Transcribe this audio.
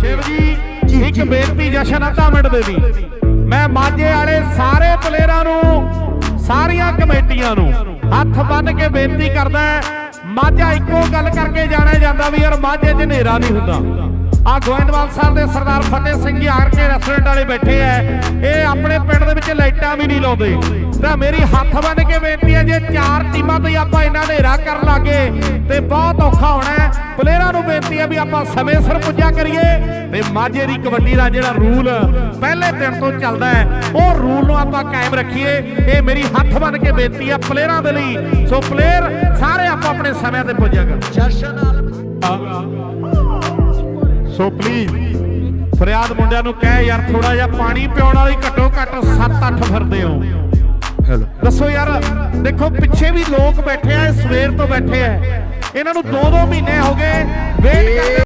ਸ਼ਿਵ ਜੀ ਇੱਕ ਬੇਨਤੀ ਜਸ਼ਨ ਅੱਧਾ ਮਿੰਟ ਦੇ ਦੀ ਮੈਂ ਮਾਝੇ ਵਾਲੇ ਸਾਰੇ ਪਲੇਅਰਾਂ ਨੂੰ, ਸਾਰੀਆਂ ਕਮੇਟੀਆਂ ਨੂੰ ਹੱਥ ਬੰਨ ਕੇ ਬੇਨਤੀ ਕਰਦਾ ਮਾਝਾ ਇੱਕੋ ਗੱਲ ਕਰਕੇ ਜਾਣਿਆ ਜਾਂਦਾ ਵੀ ਯਾਰ ਮਾਝੇ 'ਚ ਹਨੇਰਾ ਨਹੀਂ ਹੁੰਦਾ। ਆ ਗੋਇੰਦਵਾਲ ਸਾਹਿਬ ਦੇ ਸਰਦਾਰ Fateh Singh ji R K restaurant ਵਾਲੇ ਬੈਠੇ ਐ ਇਹ ਆਪਣੇ ਵਿੱਚ ਲਾਈਟਾਂ ਵੀ ਨਹੀਂ ਲਾਉਂਦੇ। ਤਾਂ ਮੇਰੀ ਹੱਥ ਬੰਨ ਕੇ ਬੇਨਤੀ ਹੈ ਜੇ ਚਾਰ ਟੀਮਾਂ ਤੋਂ ਆਪਾਂ ਇਹਨਾਂ ਹਨੇਰਾ ਕਰਨ ਲੱਗੇ ਤੇ ਬਹੁਤ ਔਖਾ ਹੋਣਾ ਹੈ। ਪਲੇਅਰਾਂ ਨੂੰ ਬੇਨਤੀ ਹੈ ਵੀ ਆਪਾਂ ਸਮੇਂ ਸਿਰ ਪੁੱਜਾ ਕਰੀਏ। ਤੇ ਮਾਝੇ ਦੀ ਕਬੱਡੀ ਦਾ ਜਿਹੜਾ ਰੂਲ ਪਹਿਲੇ ਦਿਨ ਤੋਂ ਚੱਲਦਾ ਹੈ ਉਹ ਰੂਲ ਨੂੰ ਆਪਾਂ ਕਾਇਮ ਰੱਖੀਏ। ਇਹ ਮੇਰੀ ਹੱਥ ਬੰਨ ਕੇ ਬੇਨਤੀ ਹੈ ਪਲੇਅਰਾਂ ਦੇ ਲਈ। ਸੋ ਪਲੇਅਰ ਸਾਰੇ ਆਪਾਂ ਆਪਣੇ ਸਮੇਂ ਤੇ ਪੁੱਜਿਆ ਜਸ਼ਨ ਸੋ ਪਲੀਜ਼ ਫਰਿਆਦ ਮੁੰਡਿਆਂ ਨੂੰ ਕਹਿ ਯਾਰ ਥੋੜਾ ਜਿਹਾ ਪਾਣੀ ਪਿਉਣ ਵਾਲੀ ਘੱਟੋ ਘੱਟ 7-8 ਫਿਰਦੇ ਹੋ। ਹੈਲੋ ਦੱਸੋ ਯਾਰ ਦੇਖੋ ਪਿੱਛੇ ਵੀ ਲੋਕ ਬੈਠੇ ਆ ਸਵੇਰ ਤੋਂ ਬੈਠੇ ਆ। ਇਹਨਾਂ ਨੂੰ 2-2 ਮਹੀਨੇ ਹੋ ਗਏ ਵੇਟ ਕਰਦੇ